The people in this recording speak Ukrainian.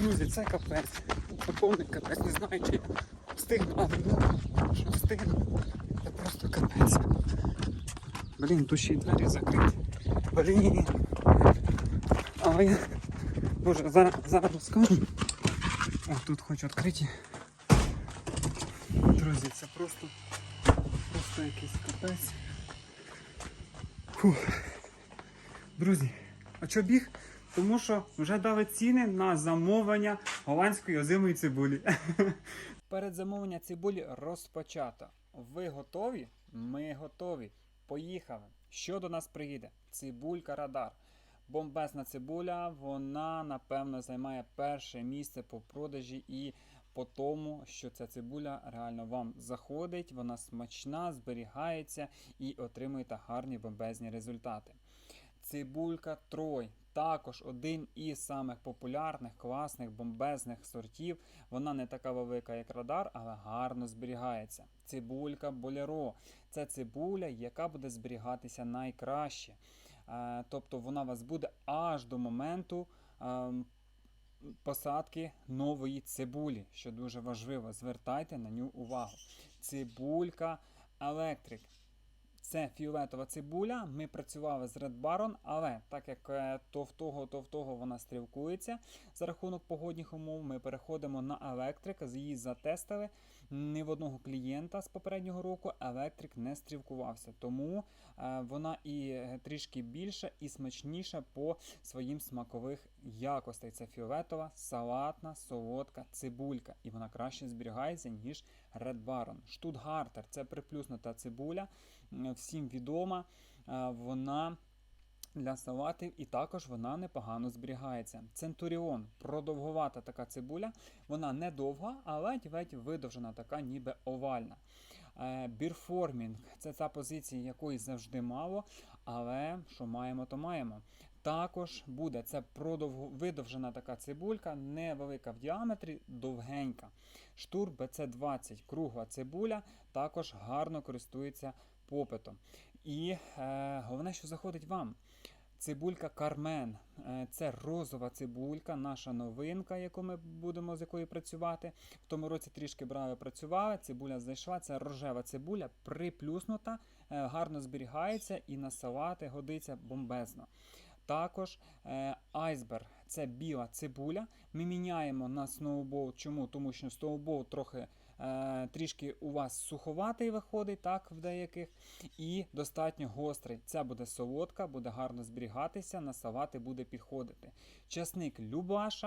Друзі, це капець. Упакований капець. Не знаю, чи я встигну, але думаю, що встигну. Це просто капець. Блін, тут ще й двері закриті. Блін. Але я. Боже, зараз, зараз розкажу. О, тут хоч відкриті. Друзі, це просто. Просто якийсь капець. Фух. Друзі, а чого біг? Тому що вже дали ціни на замовлення голландської озимої цибулі. Передзамовлення цибулі розпочато. Ви готові? Ми готові. Поїхали. Що до нас приїде? Цибулька радар. Бомбезна цибуля, вона напевно займає перше місце по продажі і по тому, що ця цибуля реально вам заходить, вона смачна, зберігається і отримуєте гарні бомбезні результати. Цибулька Трой також один із самих популярних, класних, бомбезних сортів. Вона не така велика, як радар, але гарно зберігається. Цибулька Болеро це цибуля, яка буде зберігатися найкраще. Е, Тобто вона вас буде аж до моменту ем, посадки нової цибулі, що дуже важливо. Звертайте на нього увагу. Цибулька Електрик. Це фіолетова цибуля. Ми працювали з Red Baron, але так як е, то в того, то в того вона стрілкується за рахунок погодних умов, ми переходимо на електрик, її затестили. Ні в одного клієнта з попереднього року електрик не стрілкувався. Тому е, вона і трішки більша і смачніша по своїм смакових якостей. Це фіолетова, салатна, солодка цибулька. І вона краще зберігається, ніж Red Baron. Штутгартер це приплюснута цибуля. Всім відома. Е, Вона для салатів і також вона непогано зберігається. Центуріон продовгувата така цибуля. Вона не довга, а ледь-ледь видовжена, така ніби овальна. Е, Бірформінг це та позиція, якої завжди мало, але що маємо, то маємо. Також буде це продовго видовжена така цибулька, невелика в діаметрі, довгенька. Штур BC20, кругла цибуля, також гарно користується попитом. І е, головне, що заходить вам. Цибулька Кармен. Е, Це розова цибулька, наша новинка, яку ми будемо з якою працювати. В тому році трішки брали працювали. Цибуля зайшла. Це рожева цибуля, приплюснута, е, гарно зберігається і на салати годиться бомбезно. Також е, айсберг це біла цибуля. Ми міняємо на сноубол. Чому? Тому що сноубол трохи е, трішки у вас суховатий виходить, так, в деяких, і достатньо гострий. Ця буде солодка, буде гарно зберігатися, на салати буде підходити. Часник Любаша.